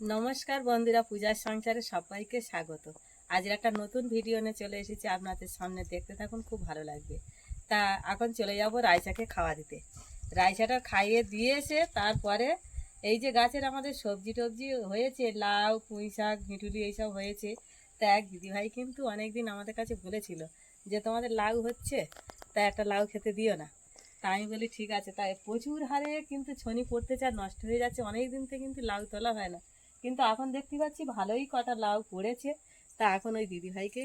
নমস্কার বন্ধুরা, পূজার সংসারে সবাইকে স্বাগত। আজের একটা নতুন ভিডিও নিয়ে চলে এসেছি। আপনাদের সামনে দেখতে থাকুন, খুব ভালো লাগবে। তা এখন চলে যাব রাইসাকে খাওয়া দিতে। রাইসাটা খাইয়ে দিয়ে এসে তারপরে এই যে গাছের আমাদের সবজি টবজি হয়েছে, লাউ, পুঁই শাক, ভিটুলি এইসব হয়েছে। তা এক দিদিভাই কিন্তু অনেক দিন আমাদের কাছে বলেছিল যে, তোমাদের লাউ হচ্ছে? তা একটা লাউ খেতে দিও না। তা আমি বলি, ঠিক আছে। তাই প্রচুর হারে কিন্তু ছনি পড়তে চায়, নষ্ট হয়ে যাচ্ছে। অনেক দিন থেকে কিন্তু লাউ তোলা হয় না। কিন্তু এখন দেখতে পাচ্ছি ভালোই কটা লাউ পড়েছে। তা এখন ওই দিদিভাইকে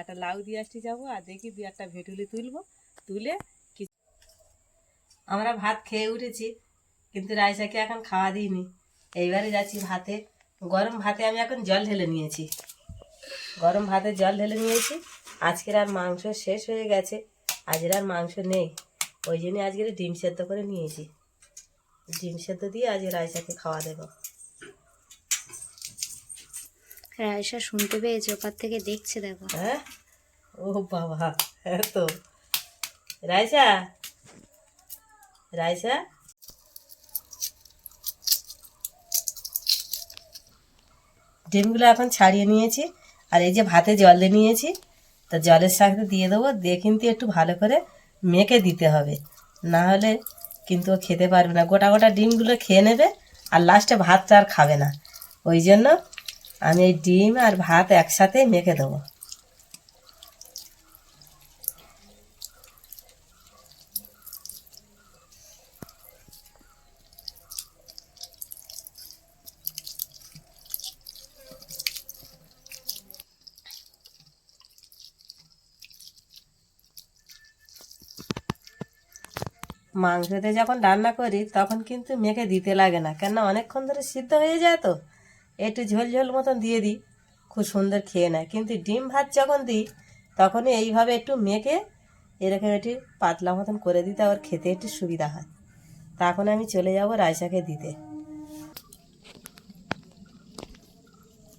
একটা লাউ দিয়ে আসতে যাব আর দেখি দু একটা ভেটুলি তুলবো। তুলে আমরা ভাত খেয়ে উঠেছি, কিন্তু রাইসাকে এখন খাওয়া দিইনি। এইবারে যাচ্ছি ভাতে। গরম ভাতে আমি এখন জল ঢেলে নিয়েছি। গরম ভাতে জল ঢেলে নিয়েছি। আজকের আর মাংস শেষ হয়ে গেছে। আজকের আর মাংস নেই। ওই জন্য আজকের ডিম সেদ্ধ করে নিয়েছি। ডিম সেদ্ধ দিয়ে আজকে রাইসাকে খাওয়া দেবো। রায়সা শুনতে পেয়েছে, ওপার থেকে দেখছে দেখো। হ্যাঁ? ও বাবা হ্যাঁ তো। রাইসা রাইসা ডিমগুলো এখন ছাড়িয়ে নিয়েছি, আর এই যে ভাতে জল দিয়ে নিয়েছি, তা জলের সাথে দিয়ে দেবো, দিয়ে কিন্তু একটু ভালো করে মেখে দিতে হবে। না হলে কিন্তু ও খেতে পারবে না। গোটা গোটা ডিমগুলো খেয়ে নেবে, আর লাস্টে ভাতটা আর খাবে না। ওই জন্য আমি ডিম আর ভাত একসাথে মেখে দেবো। মাংসতে যখন রান্না করি, তখন কিন্তু মেখে দিতে লাগে না কেন অনেকক্ষণ ধরে সিদ্ধ হয়ে যায় তো। একটু ঝোল ঝোল মতন দিয়ে দিই খুব সুন্দর খেয়ে নেয়। কিন্তু ডিম ভাত যখন দিই তখনই এইভাবে একটু মেখে এরকম একটু পাতলা মতন করে দিতে আবার খেতে একটু সুবিধা হয়। তখন আমি চলে যাব রায়সাকে দিতে।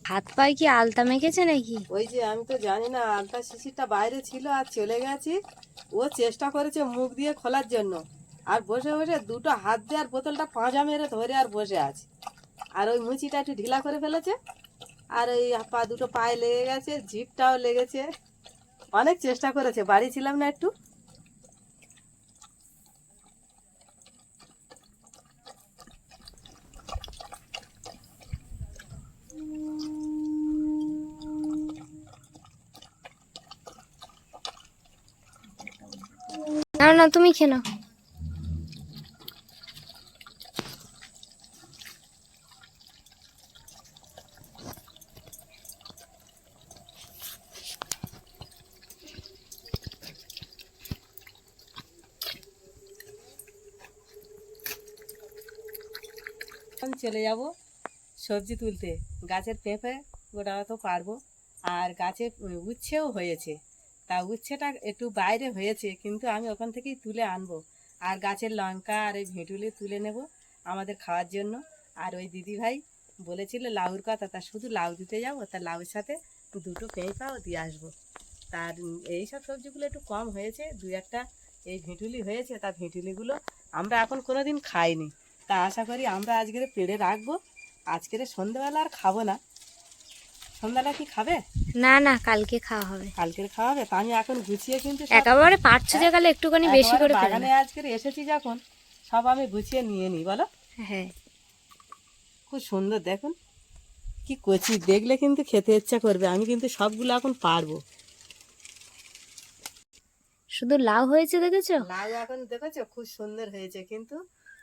হাত পায়ে কি আলতা মেখেছে নাকি? ওই যে আমি তো জানি না আলতা শিশিরটা বাইরে ছিল আর চলে গেছি। ও চেষ্টা করেছে মুখ দিয়ে খোলার জন্য। আর বসে বসে দুটো হাত দিয়ে আর বোতলটা পাঁজা মেরে ধরে আর বসে আছে। আর ওই মুচিটা একটু ঢিলা করে ফেলেছে। আর ওই পা দুটো পায়ে লেগে গেছে, জিপটাও লেগেছে। অনেক চেষ্টা করেছে, বাড়ি ছিলাম না একটু। না না তুমি খেয়ে নাও। চলে যাব সবজি তুলতে। গাছের পেঁপে ওটা তো পারব। আর গাছে উচ্ছেও হয়েছে। তা উচ্ছেটা একটু বাইরে হয়েছে, কিন্তু আমি ওখান থেকেই তুলে আনব। আর গাছের লঙ্কা আর এই ভেঁটুলি তুলে নেব আমাদের খাওয়ার জন্য। আর ওই দিদিভাই বলেছিল লাউর কথা, তা শুধু লাউ দিতে যাব, তা লাউর সাথে দুটো পেঁপাও দিয়ে আসব। তার এই সব সবজিগুলো একটু কম হয়েছে দু একটা এই ভেঁটুলি হয়েছে, তা ভেঁটুলিগুলো আমরা এখন কোনো দিন খাইনি। তা আশা করি আমরা আজকের পেড়ে রাখব। আজকের সন্ধ্যাবেলা আর খাব না। সন্ধ্যাবেলা কি খাবে? না না কালকে খাওয়া হবে। কালকের খাওয়াবে তা আমি এখন গুছিয়ে কিন্তু একেবারে যে কালে একটুখানি বেশি করে বাগানে আজকের এসেছি যখন সব আমি গুছিয়ে নিয়ে নিই বলো? হ্যাঁ। খুব সুন্দর দেখুন। কি কচি দেখলে কিন্তু খেতে ইচ্ছা করবে। আমি কিন্তু সবগুলো এখন পারব। শুধু লাউ হয়েছে দেখেছ? লাউ এখন দেখেছ? খুব সুন্দর হয়েছে কিন্তু।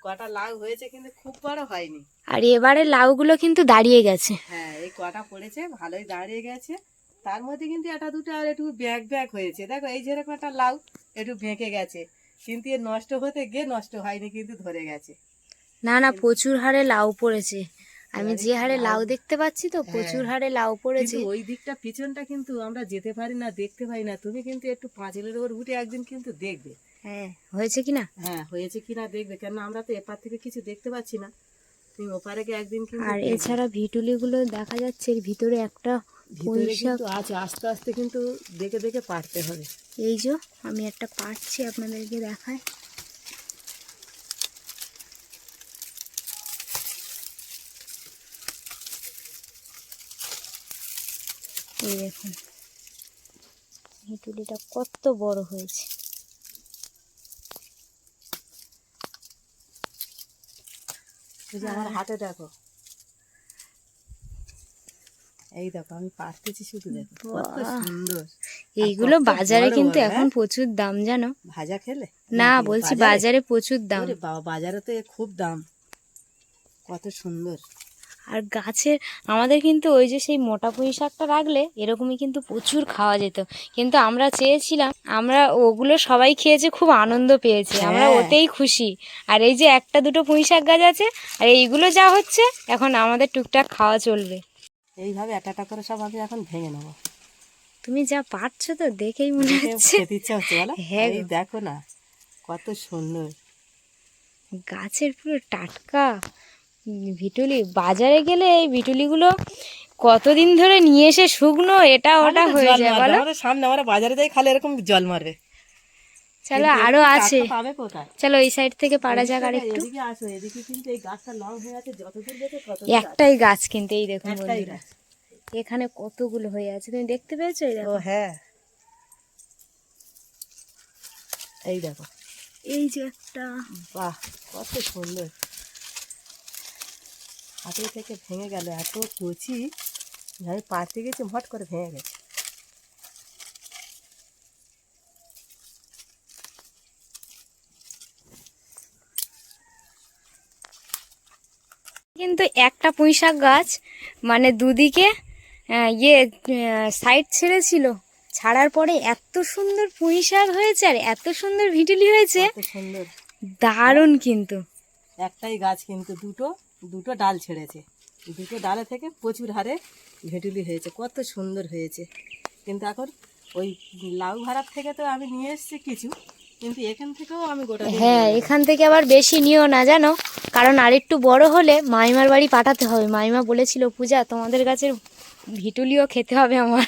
কটা লাউ হয়েছে কিন্তু খুব বড় হয়নি। আর এবারে লাউগুলো কিন্তু দাঁড়িয়ে গেছে। হ্যাঁ এই কটা পড়েছে ভালোই দাঁড়িয়ে গেছে। তার মধ্যে কিন্তু একটা দুটো আর একটু ব্যাগ ব্যাগ হয়েছে। দেখো এই যেরকম একটা লাউ একটু বেঁকে গেছে। কিন্তু এ নষ্ট হতে গিয়ে নষ্ট হয়নি কিন্তু ধরে গেছে। না না প্রচুর হারে লাউ পড়েছে। আমি যে হারে লাউ- লাউ দেখতে পাচ্ছি তো প্রচুর হারে লাউ পড়েছে। ওই দিকটা পিছনটা কিন্তু আমরা যেতে পারি না দেখতে পাই না। তুমি কিন্তু একটু পাঁচিলের ওপর উঠে একদিন কিন্তু দেখবে। হ্যাঁ হয়েছে কি না হ্যাঁ হয়েছে কিনা দেখবে। কেন আমরা তো এপার থেকে কিছু দেখতে পাচ্ছি না। তুমি ওপারে গিয়ে একদিন আর। এছাড়া ভিটুলিগুলো দেখা যাচ্ছে এর ভিতরে একটা ভিতরে কিন্তু আছে আস্তে আস্তে কিন্তু দেখে দেখে পারতে হবে। এই যে আমি একটা পাচ্ছি আপনাদেরকে দেখায়। এই দেখুন হিটুলিটা কত বড় হয়েছে। যে আমার হাতে দেখো। এই দেখো আমি পারতেছি শুধু দেখো। কত সুন্দর। এইগুলো বাজারে কিন্তু এখন হ্যাঁ? প্রচুর দাম জানো? ভাজা খেলে? না বলছি বাজারে? প্রচুর দাম। বাজারে তো খুব দাম। কত সুন্দর। আর গাছের আমাদের কিন্তু ওই যে সেই মোটা পুঁই শাকটা রাখলে এরকমই কিন্তু প্রচুর খাওয়া যেত। কিন্তু আমরা চেয়েছিলাম আমরা ওগুলো সবাই খেয়েছে খুব আনন্দ পেয়েছে। আমরা হ্যাঁ। ওতেই খুশি। আর এই যে একটা দুটো পুঁই শাক গাছ আছে আর এইগুলো যা হচ্ছে এখন আমাদের টুকটাক খাওয়া চলবে। এইভাবে একটা একটা করে সব আমি এখন ভেঙে নেব। তুমি যা পারছ তো দেখেই মনে হচ্ছে। খেতে ইচ্ছা হচ্ছে বলো। হ্যাঁ দেখো না কত সুন্দর। গাছের পুরো টাটকা। ভিটুলি বাজারে গেলে এই ভিটুলিগুলো কতদিন ধরে নিয়ে এসে শুকনো? এটা ওটা হয়ে যায় বলো। সামনে আমরা বাজারে যাই খালি এরকম জল মারবে। চলো আরও আছে। চলো এই সাইড থেকে পারা যাক আর একটু একটাই গাছ কিন্তু এই দেখুন বন্ধুরা। এখানে কতগুলো হয়ে আছে তুমি দেখতে পেয়েছ এই দেখো? হ্যাঁ। এই দেখো। এই যে একটা। বাহ কত সুন্দর। হাতে থেকে ভেঙে গেল এত কচি। যে আমি পাড়তে গেছি হট করে ভেঙে গেছে। কিন্তু একটা পুঁই শাক গাছ মানে দুদিকে ইয়ে সাইড ছেড়েছিল। ছাড়ার পরে এত সুন্দর পুঁই শাক হয়েছে আর এত সুন্দর ভিটুলি হয়েছে। দারুণ কিন্তু। একটাই গাছ কিন্তু দুটো। দুটো ডাল ছেড়েছে। দুটো ডালে থেকে প্রচুর হারে ভেটুলি হয়েছে কত সুন্দর হয়েছে। কিন্তু এখন ওই লাউ ভাড়ার থেকে তো আমি নিয়ে এসেছি কিছু কিন্তু এখান থেকেও আমি গোটা হ্যাঁ এখান থেকে আবার বেশি নিও না জানো? কারণ আরেকটু বড় হলে মাইমার বাড়ি পাঠাতে হবে। মাইমা বলেছিল পূজা তোমাদের গাছের ভিটুলিও খেতে হবে আমার।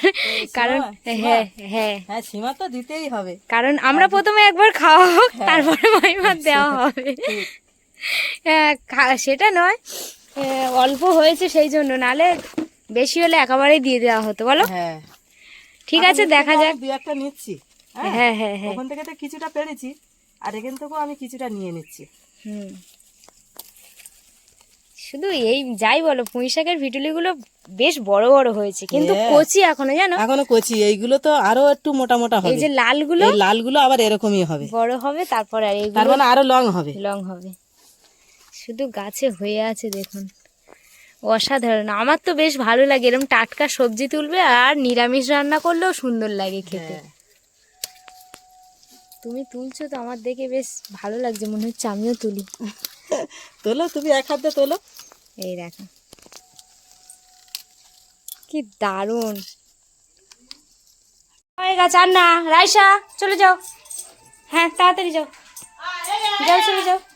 কারণ হ্যাঁ হ্যাঁ। হ্যাঁ সীমা তো দিতেই হবে। কারণ আমরা প্রথমে একবার খাওয়া হোক তারপরে মাইমার দেওয়া হবে। হ্যাঁ, সেটা নয়। অল্প হয়েছে সেই জন্য নালে বেশি হলে একেবারেই দিয়ে দেওয়া হতো বলো? হ্যাঁ। ঠিক আছে দেখা যাক। দু একটা নিচ্ছি হ্যাঁ? হ্যাঁ হ্যাঁ হ্যাঁ। ওখান থেকে তো কিছুটা পেরেছি আর এখান থেকেও আমি কিছুটা নিয়ে নিচ্ছি। হুম। শুধু এই যাই বলো পুঁই শাকের ভিটুলিগুলো বেশ বড় বড় হয়েছে কিন্তু হ্যাঁ। কচি এখনও জানো? এখনও কচি এইগুলো তো আরও একটু মোটা মোটা এই যে লালগুলো? লালগুলো আবার এরকমই হবে। বড় হবে তারপর আর তার এইগুলো মানে আরও লং হবে। লং হবে। শুধু গাছে হয়ে আছে দেখুন। অসাধারণ। আমার তো বেশ ভালো লাগে। এরকম টাটকা সবজি তুলবে আর নিরামিষ রান্না করলেও সুন্দর লাগে খেতে। হ্যাঁ। তুমি তুলছো তো আমার দেখে বেশ ভালো লাগছে। মনে হচ্ছে আমিও তুলি। তোলো তুমি এক হাতে তোলো। এই দেখো। কি দারুণ। হয়ে গেছে আর না। রাইসা চলে যাও। হ্যাঁ তাড়াতাড়ি যাও। যাও চলে যাও।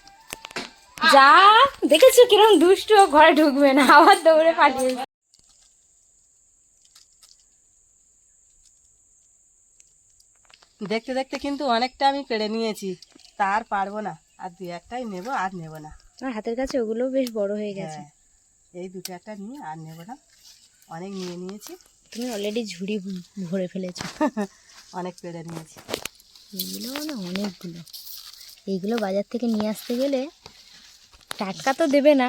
যা দেখেছ কিরম দুষ্ট ঘরে ঢুকবে না আবার দৌড়ে পালিয়ে দেখতে দেখতে কিন্তু অনেকটা আমি পেড়ে নিয়েছি। তার পারব না আর দু একটাই নেব আর নেব না। আমার হাতের কাছে ওগুলো বেশ বড় হয়ে গেছে। হ্যাঁ এই দুটো একটা নিয়ে আর নেব না। অনেক নিয়ে নিয়েছি। তুমি অলরেডি ঝুড়ি ভরে ফেলেছো। অনেক পেড়ে নিয়েছি। এইগুলো মানে অনেকগুলো। এইগুলো বাজার থেকে নিয়ে আসতে গেলে টাটকা তো দেবে না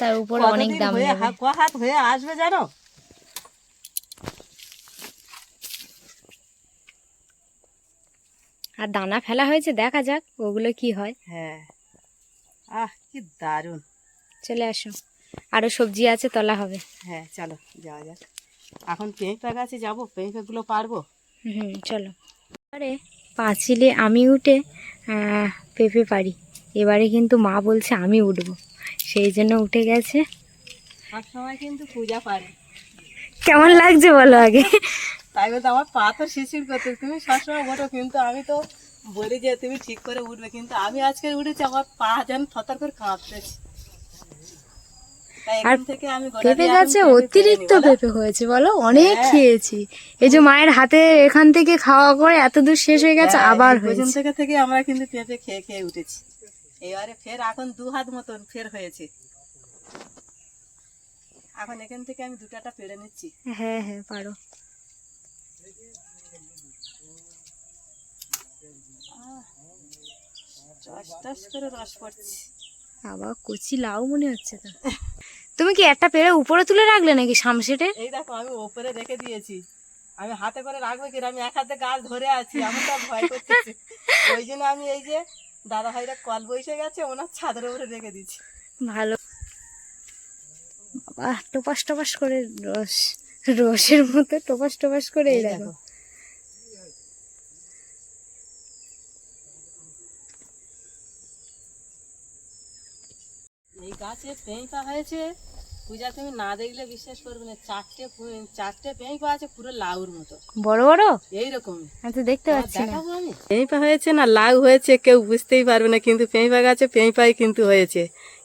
তার উপরে অনেক দাম হাত হয়ে আসবে জানো? আর দানা ফেলা হয়েছে দেখা যাক ওগুলো কি হয়। হ্যাঁ। আহ কি দারুণ। চলে আসো। আরও সবজি আছে তোলা হবে। হ্যাঁ চলো যাওয়া যাক। এখন পেঁপে গাছে যাব পেঁপেগুলো পারব? হুম চলো। এবারে পাঁচিলে আমি উঠে পেঁপে পারি এবারে কিন্তু মা বলছে আমি উঠবো। সেই জন্য উঠে গেছে। সব সময় কিন্তু পূজা পারে। কেমন লাগছে বলো আগে? তাই বলতে আমার পা তো শিশির করতে তুমি সবসময় ওঠো কিন্তু আমি তো বলি যে তুমি ঠিক করে উঠবে কিন্তু আমি আজকে উঠেছি আমার পা যেন থরথর করে কাঁপতেছে। গোটা পেঁপে গাছে অতিরিক্ত পেঁপে হয়েছে বলো? অনেক হ্যাঁ। খেয়েছি। এই যে মায়ের হাতে এখান থেকে খাওয়া করে এত দূর শেষ হয়ে গেছে হ্যাঁ, আবার হয়েছে। থেকে আমরা কিন্তু পেঁপে খেয়ে খেয়ে উঠেছি। এবারে ফের এখন দু হাত মতন ফের হয়েছে। এখন এখান থেকে আমি দুটাটা পেড়ে নিচ্ছি। হ্যাঁ হ্যাঁ পারো। টস টস করে রস পড়ছে। আবার কচি লাউ মনে হচ্ছে তো। তুমি কি একটা পেরে উপরে তুলে রাখলে নাকি এই দেখো আমি ওপরে রেখে দিয়েছি। আমি হাতে করে রাখব কি আমি এক হাতে গাছ ধরে আছি আমার তো ভয় করতেছে। ওই জন্য আমি এই যে দাদা ভাইরা কল বসে গেছে ওনার ছাদের উপরে রেখে দিচ্ছি। ভালো। বাবা টোপাস টোপাস করে রস রসের মতো টোপাস টোপাস করে এই দেখো। এই গাছে পেঁপা হয়েছে পূজা তুমি না দেখলে বিশ্বাস করবে না চারটে পু- চারটে পেঁপা আছে পুরো লাউর মতো। বড় বড়? এইরকম। আমি তো দেখতে পাচ্ছি না। পেঁপা হয়েছে না লাউ হয়েছে কেউ বুঝতেই পারবে না কিন্তু পেঁপা গাছে পেঁপাই কিন্তু হয়েছে।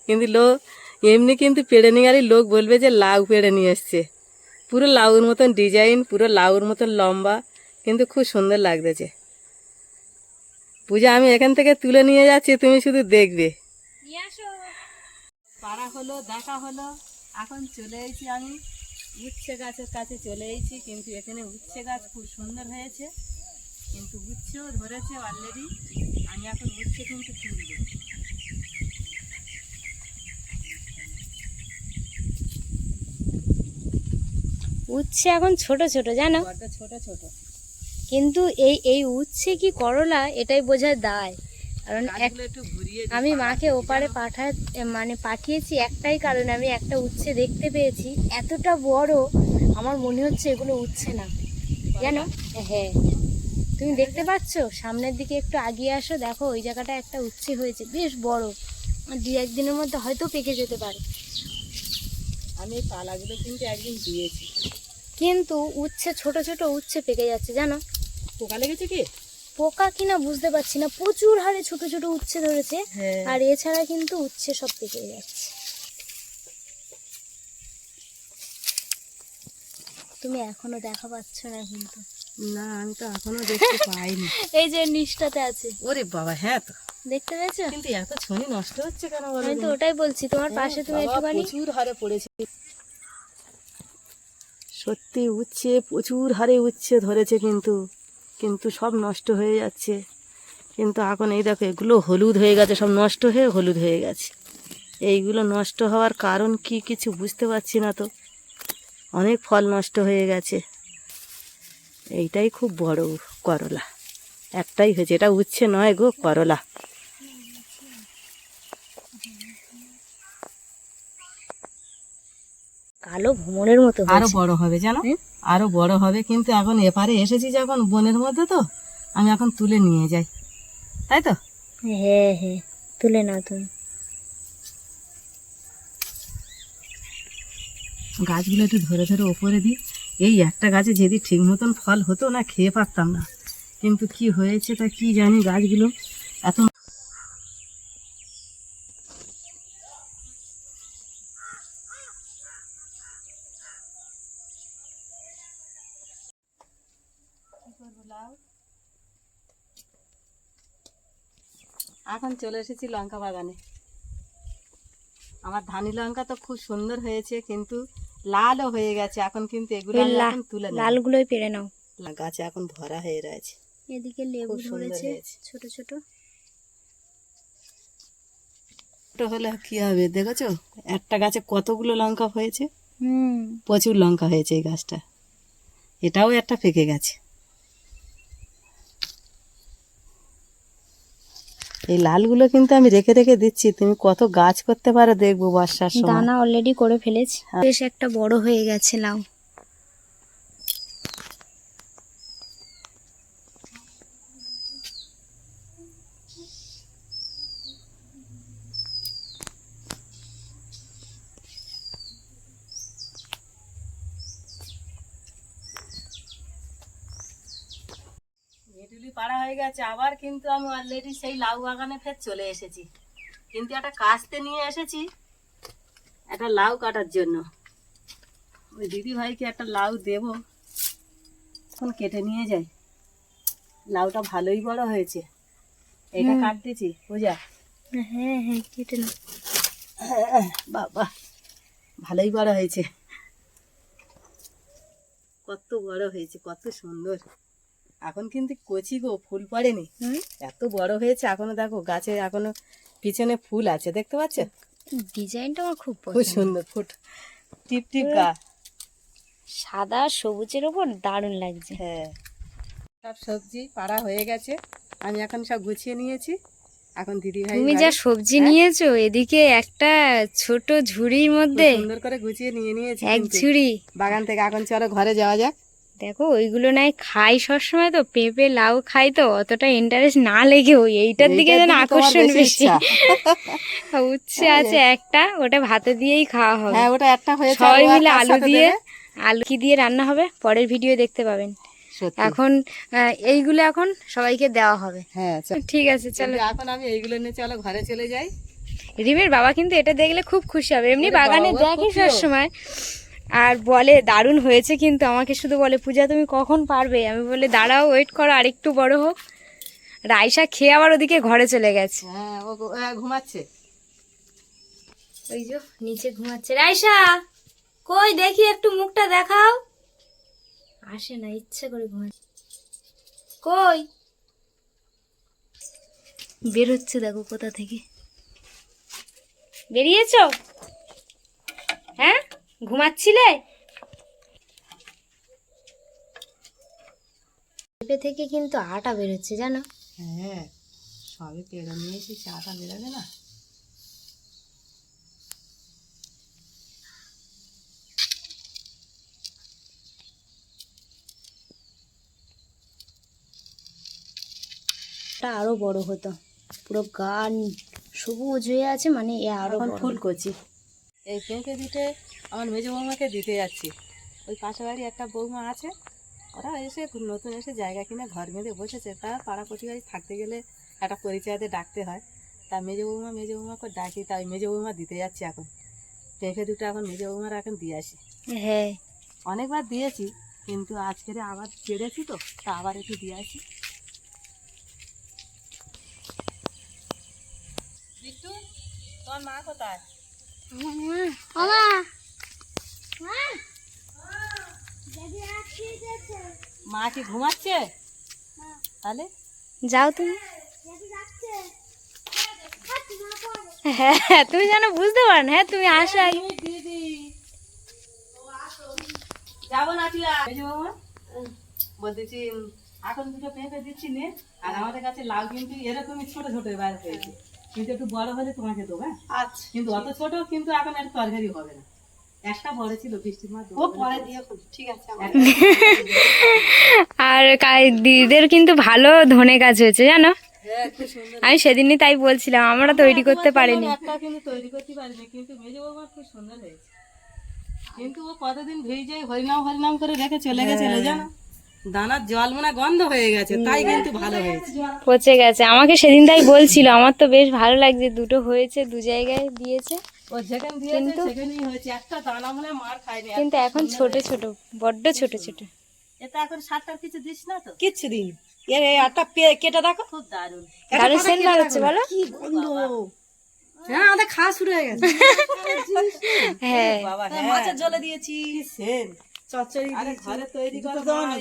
কিন্তু লোক এমনি কিন্তু পেড়ে নিয়ে গেলে লোক বলবে যে লাউ পেড়ে নিয়ে এসছে। পুরো লাউর মতন ডিজাইন পুরো লাউর মতন লম্বা কিন্তু খুব সুন্দর লাগতেছে পূজা আমি এখান থেকে তুলে নিয়ে যাচ্ছি তুমি শুধু দেখবে। পাড়া হলো দেখা হলো। এখন চলে এসেছি আমি উচ্ছে গাছের কাছে চলে এসেছি কিন্তু এখানে উচ্ছে গাছ খুব সুন্দর হয়েছে। কিন্তু উচ্ছেও ধরেছে অলরেডি আমি এখন উচ্ছে কিন্তু তুলব। উচ্ছে এখন ছোট ছোট জানো? ছোট ছোট। কিন্তু এই এই উচ্ছে কি করলা এটাই বোঝার দায়। কারণ। আমি মাকে ওপারে পাঠায় মানে পাঠিয়েছি একটাই কারণ আমি একটা উচ্ছে দেখতে পেয়েছি। এতটা বড় আমার মনে হচ্ছে এগুলো উচ্ছে না। জানো? হ্যাঁ। তুমি দেখতে পাচ্ছ? সামনের দিকে একটু আগিয়ে আসো দেখো ওই জায়গাটা একটা উচ্ছে হয়েছে। বেশ বড়। দু একদিনের মধ্যে হয়তো পেকে যেতে পারে। আমি পালাগুলো কিন্তু একদিন দিয়েছি। কিন্তু উচ্ছে ছোট ছোট উচ্ছে পেকে যাচ্ছে জানো? পোকা লেগেছে কি? পোকা কিনা বুঝতে পারছি না। প্রচুর হারে ছোট ছোট উচ্ছে ধরেছে। হ্যাঁ। আর এছাড়া কিন্তু উচ্ছে সব পেকে যাচ্ছে। তুমি এখনও দেখা পাচ্ছ না কিন্তু। না আমি তো এখনও দেখতে পাইনি। এই যে নিচটাতে আছে। ওরে বাবা হ্যাঁ তো। দেখতে পেয়েছ? কিন্তু এত ছনি নষ্ট হচ্ছে কেন বলো আমি তো ওটাই বলছি তোমার পাশে তুমি একটুখানি প্রচুর হারে পড়েছে। সত্যি উচ্ছে প্রচুর হারে উচ্ছে ধরেছে কিন্তু। কিন্তু সব নষ্ট হয়ে যাচ্ছে। কিন্তু এখন এই দেখো, এগুলো হলুদ হয়ে গেছে, সব নষ্ট হয়ে হলুদ হয়ে গেছে। এইগুলো নষ্ট হওয়ার কারণ কি কিছু বুঝতে পারছি না তো। অনেক ফল নষ্ট হয়ে গেছে। এইটাই খুব বড় করলা। একটাই হয়েছে, এটা উচ্ছে নয় গো, করলা। কালো ভ্রমণের মতো আরও বড় হবে জানো? আরও বড় হবে কিন্তু এখন এপারে এসেছি যখন বনের মধ্যে তো আমি এখন তুলে নিয়ে যাই। তাই তো? হ্যাঁ হ্যাঁ তুলে নাও তুমি। গাছগুলো একটু ধরে ধরে ওপরে দিই। এই একটা গাছে যদি ঠিক মতন ফল হতো না খেয়ে পারতাম না। কিন্তু কি হয়েছে তা কি জানি গাছগুলো? এত এখন চলে এসেছি লঙ্কা বাগানে। আমার ধানি লঙ্কা তো খুব সুন্দর হয়েছে কিন্তু লালও হয়ে গেছে। এখন কিন্তু এগুলো এখন তুলে। লালগুলোই পেরে নাও। গাছে এখন ভরা হয়ে রয়েছে। এদিকে লেবু ধরেছে। ছোট ছোট। ছোট হলে কি হবে দেখেছ? একটা গাছে কতগুলো লঙ্কা হয়েছে? হুম। প্রচুর লঙ্কা হয়েছে এই গাছটা। এটাও একটা পেকে গেছে। এই লালগুলো কিন্তু আমি রেখে রেখে দিচ্ছি। তুমি কত গাছ করতে পারো দেখব বর্ষার সময়। দানা অলরেডি করে ফেলেছি। হ্যাঁ। বেশ একটা বড় হয়ে গেছে লাউ ভেটুলি পাড়া হয়ে গেছে। আবার কিন্তু আমি অলরেডি সেই লাউ বাগানে ফের চলে এসেছি। কিন্তু একটা কাস্তে নিয়ে এসেছি একটা লাউ কাটার জন্য। ওই দিদি ভাইকে একটা লাউ দেব। এখন কেটে নিয়ে যাই। লাউটা ভালোই বড় হয়েছে। এটা কাটতেছি পূজা? হ্যাঁ হ্যাঁ কেটে নাও। বাবা ভালোই বড় হয়েছে। কত বড় হয়েছে কত সুন্দর। এখন কিন্তু কচি গো ফুল পড়েনি। এত বড় হয়েছে এখনও দেখো গাছে এখনও পিছনে ফুল আছে দেখতে পাচ্ছ? ডিজাইনটা আমার খুব খুব সুন্দর ফুট টিপ টিপ গা। সাদা সবুজের ওপর দারুণ লাগছে। হ্যাঁ। সব সবজি পাড়া হয়ে গেছে আমি এখন সব গুছিয়ে নিয়েছি। এখন দিদি ভাই তুমি যা সবজি নিয়েছো এদিকে একটা ছোট ঝুড়ির মধ্যে সুন্দর করে গুছিয়ে নিয়ে নিয়েছি এক ঝুড়ি। বাগান থেকে এখন চলো ঘরে যাওয়া যাক। দেখো ওইগুলো নাই খাই সবসময় তো পেঁপে লাউ খাই তো অতটা ইন্টারেস্ট না লেগেও এইটার দিকে যেন আকর্ষণ বেশি উচ্ছে আছে একটা ওটা ভাতে দিয়েই খাওয়া হবে। হ্যাঁ ওটা একটা হয়েছে সবাই মিলে আলু দিয়ে। আলু কি দিয়ে রান্না হবে? পরের ভিডিও দেখতে পাবেন। এখন এইগুলো এখন সবাইকে দেওয়া হবে। হ্যাঁ। ঠিক আছে চলো। এখন আমি এইগুলো নিয়ে চলো ঘরে চলে যাই। রিমের বাবা কিন্তু এটা দেখলে খুব খুশি হবে। এমনি বাগানে দেখে। সবসময়। আর বলে দারুণ হয়েছে কিন্তু আমাকে শুধু বলে পূজা তুমি কখন পারবে? আমি বলে দাঁড়াও ওয়েট করো আর একটু বড় হোক। রাইসা খেয়ে আবার ওদিকে ঘরে চলে গেছে। হ্যাঁ ও হ্যাঁ, ঘুমাচ্ছে। ওই যে নিচে ঘুমাচ্ছে। রাইসা কই দেখি একটু মুখটা দেখাও। আসে না ইচ্ছে করে ঘুমাচ্ছে। কই? বের হচ্ছে দেখো কোথা থেকে। বেরিয়েছ? হ্যাঁ? ঘুমাচ্ছিলে? পেঁপে থেকে কিন্তু আটা বেরোচ্ছে জানো? হ্যাঁ সবে পেড়ে নিয়ে এসে চাটা বেরোবে না? আরও বড় হতো পুরো গান সবুজ হয়ে আছে মানে এ আরও ফুল করছি এই পেঁপে দিতে? আমার মেজো বৌমাকে দিতে যাচ্ছি। ওই পাশে বাড়ি একটা বৌমা আছে ওরা এসে নতুন এসে জায়গা কিনে ঘর বেঁধে বসেছে। তা পাড়া প্রতিবাড়ি থাকতে গেলে একটা পরিচয়তে ডাকতে হয়। তা মেজো বৌমা মেজো বৌমাকে ডাকি তাই মেজো বৌমা দিতে যাচ্ছি এখন। পেঁপে দুটো এখন মেজো বৌমার এখন দিয়ে আসি। হ্যাঁ। অনেকবার দিয়েছি কিন্তু আজকের আবার কেড়েছি তো তা আবার একটু দিয়ে আসি। বিট্টু তোমার মা কোথায়? মা। কি ঘুমাচ্ছে? তাহলে? যাও তুমি। হ্যাঁ তুমি যেন বুঝতে পারো হ্যাঁ তুমি আসো আগে। দিদি। যাব না তুই বলতেছি এখন দুটো পেঁপে দিচ্ছি নে আর আমাদের কাছে লাউ কিন্তু এরকমই ছোট ছোট এবার হয়েছে। কিন্তু একটু বড় হলে তোমাকে দেবো হ্যাঁ? আচ্ছা। কিন্তু অত ছোট কিন্তু এখন আর তরকারি হবে না। আর দিদিদের কিন্তু ভালো ধনে গাছ হয়েছে জানো? হ্যাঁ আমি সেদিনই তাই বলছিলাম আমরা তৈরি করতে পারিনি। কিন্তু তৈরি করতে পারিনি কিন্তু মেজো বাবা খুব সুন্দর হয়েছে। কিন্তু ও কতদিন ভিজে হরিনাম হরিনাম করে রেখে চলে গেছিল জানো? দানার জল মনে গন্ধ হয়ে গেছে তাই কিন্তু ভালো হয়েছে। পচে গেছে আমাকে সেদিন তাই বলছিল আমার তো বেশ ভালো লাগছে দুটো হয়েছে দু জায়গায় দিয়েছে। ও যেখানে দিয়েছে সেখানেই হয়েছে। একটা দানা হয় মার খায়নি কিন্তু এখন ছোট ছোট বড্ড ছোট ছোট। এটা এখন সারটার কিছু দিস না তো? কিচ্ছু দিন এর এই আটটা কেটে দেখো। খুব দারুণ। দারুণ সেন্ট বলো? কি গন্ধ? হ্যাঁ আমাদের খাওয়া শুরু হয়ে গেছে। হ্যাঁ। বাবা হ্যাঁ। মাছের জলে দিয়েছি। সেন চচ্চড়ি আরে ঘরে তৈরি করা দাও না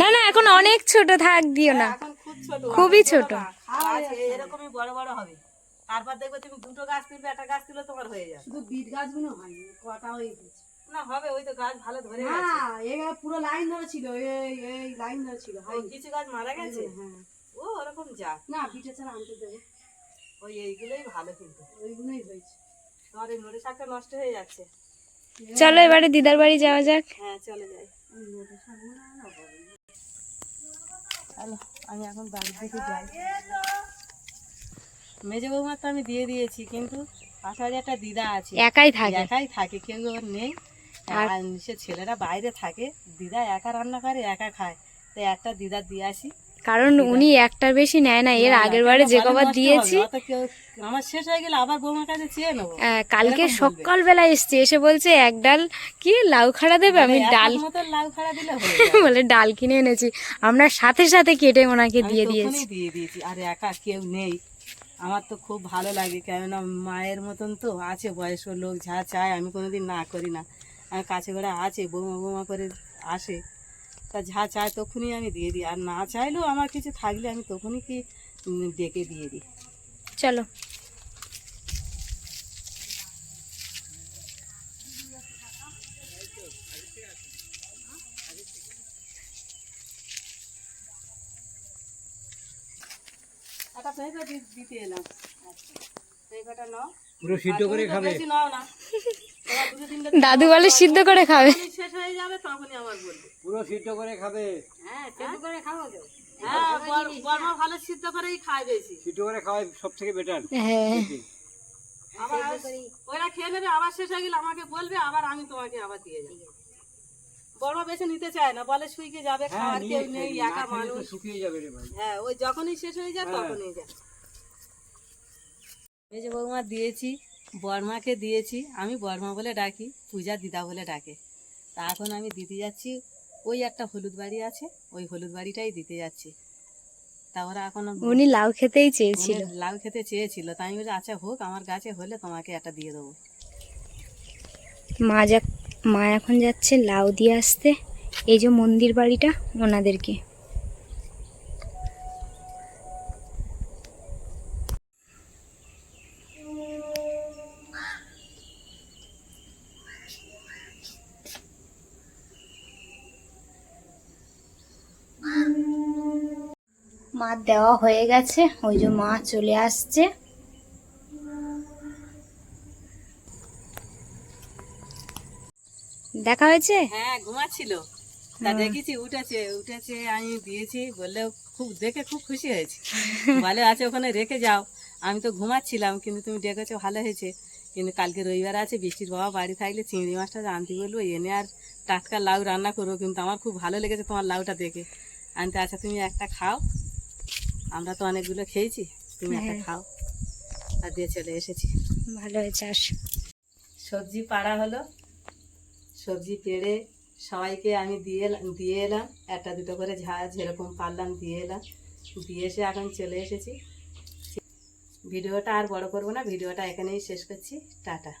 না না এখন অনেক ছোট থাক দিও না। এখন খুব ছোট। খুবই ছোট। এরকমই বড় বড় হবে। তারপর দেখবে তুমি দুটো গাছ তুলবে একটা গাছ তুলে তোমার হয়ে যাবে। শুধু বিট গাছগুলো হয়নি কটা হয়ে গেছে না হবে ওই তো গাছ ভালো ধরে গেছে হ্যাঁ এই পুরো লাইন ধরে ছিল এই এই লাইন ধরে ছিল ওই হয়নি। কিছু গাছ মারা গেছে? হ্যাঁ। ও ওরকম যা। না বিটে ছাড়া আনতে দেবো। ওই এইগুলোই ভালো কিন্তু। ওইগুলোই হয়েছে। তোমার এই নড়ে শাকটা নষ্ট হয়ে যাচ্ছে। চলো এবারে দিদার বাড়ি যাওয়া যাক। হ্যাঁ চলে যাই। চলো আমি এখন বাড়ির দিকে যাই। মেজে বৌমার তো আমি দিয়ে দিয়েছি কিন্তু পাশাপাশি একটা দিদা আছে। একাই থাকে। একাই থাকে কেউ ওর নেই। আর সে ছেলেরা বাইরে থাকে দিদা একা রান্না করে একা খায়। তাই একটা দিদা দিয়ে আসি। কারণ উনি একটার বেশি নেয় না এর আগের বারে যে কবার দিয়েছি। আমার শেষ হয়ে গেলে আবার বৌমার কাছে চেয়ে নেব। কালকে। সকালবেলা এসছে এসে বলছে এক ডাল কি লাউ খাড়া দেবে? আমি ডাল লাউ খাড়া দিলে বলে ডাল কিনে এনেছি। আমরা সাথে সাথে কেটে ওনাকে দিয়ে দিয়েছি। দিয়ে দিয়েছি। আর একা কেউ নেই। আমার তো খুব ভালো লাগে, কেননা মায়ের মতন তো আছে বয়স্ক লোক, যা চায় আমি কোনো দিন না করি না। আমার কাছে করে আছে, বৌমা বৌমা করে আসে, তা যা চায় তখনই আমি দিয়ে দিই। আর না চাইলেও আমার কিছু থাকলে আমি তখনই কি ডেকে দিয়ে দিই। চলো। একটা পেঁপে দিতে এলাম। পেঁপেটা নাও। পুরো সিদ্ধ করে খাবে। বেশি নাও না। তোমার দুটো তিনটে দাদু বলে সিদ্ধ করে খাবে। শেষ হয়ে যাবে তখনই আমার বলবে। পুরো সিদ্ধ করে খাবে। হ্যাঁ সিদ্ধ করে খাব তো। হ্যাঁ বর্মা ভালো সিদ্ধ করেই খায় বেশি। সিদ্ধ করে খাওয়াই সব থেকে বেটার হ্যাঁ আবার ওরা খেয়ে নেবে আবার শেষ হয়ে গেলে আমাকে বলবে আবার আমি তোমাকে আবার দিয়ে যাব। বড় বেশি নিতে চায় না বলে শুইকে যাবে হ্যাঁ খাওয়ার কেউ নেই একা মানুষ। শুকিয়ে যাবে রে ভাই। হ্যাঁ ওই যখনই শেষ হয়ে যায় হ্যাঁ। তখনই যায়। এই যে বৌমা দিয়েছি বর্মাকে দিয়েছি আমি বর্মা বলে ডাকি পূজা দিদা বলে ডাকে। তা এখন আমি দিতে যাচ্ছি ওই একটা হলুদ বাড়ি আছে ওই হলুদ বাড়িটাই দিতে যাচ্ছি। তা ওরা এখন উনি লাউ খেতেই চেয়েছিল। লাউ খেতে চেয়েছিল তাই আমি বলি আচ্ছা হোক আমার গাছে হলে তোমাকে একটা দিয়ে দেবো। মা যা মা এখন যাচ্ছে লাউ দিয়ে আসতে। এই যে মন্দির বাড়িটা ওনাদেরকে। মা দেওয়া হয়ে গেছে, ওই যে মা চলে আসছে। দেখা হয়েছে? হ্যাঁ ঘুমাচ্ছিল। তা দেখেছি উঠেছে উঠেছে আমি দিয়েছি বললে খুব দেখে খুব খুশি হয়েছে। বলে আছে ওখানে রেখে যাও। আমি তো ঘুমাচ্ছিলাম কিন্তু তুমি ডেকেছো ভালো হয়েছে। কিন্তু কালকে রবিবার আছে বৃষ্টির বাবা বাড়ি থাকলে চিংড়ি মাছটা আনতে বলব এনে আর টাটকা লাউ রান্না করব কিন্তু আমার খুব ভালো লেগেছে তোমার লাউটা দেখে। আনতে আচ্ছা তুমি একটা খাও। আমরা তো অনেকগুলো খেয়েছি তুমি একটা হ্যাঁ। খাও। আর দিয়ে চলে এসেছি। ভালো হয়েছে আস। সবজি পাড়া হলো। সবজি পেড়ে সবাইকে আমি দিয়ে দিয়ে এলাম। একটা দুটো করে ঝাড় যেরকম পারলাম, দিয়ে এলাম। দিয়ে এসে এখন চলে এসেছি। ভিডিওটা আর বড় করব না, ভিডিওটা এখানেই শেষ করছি। টাটা।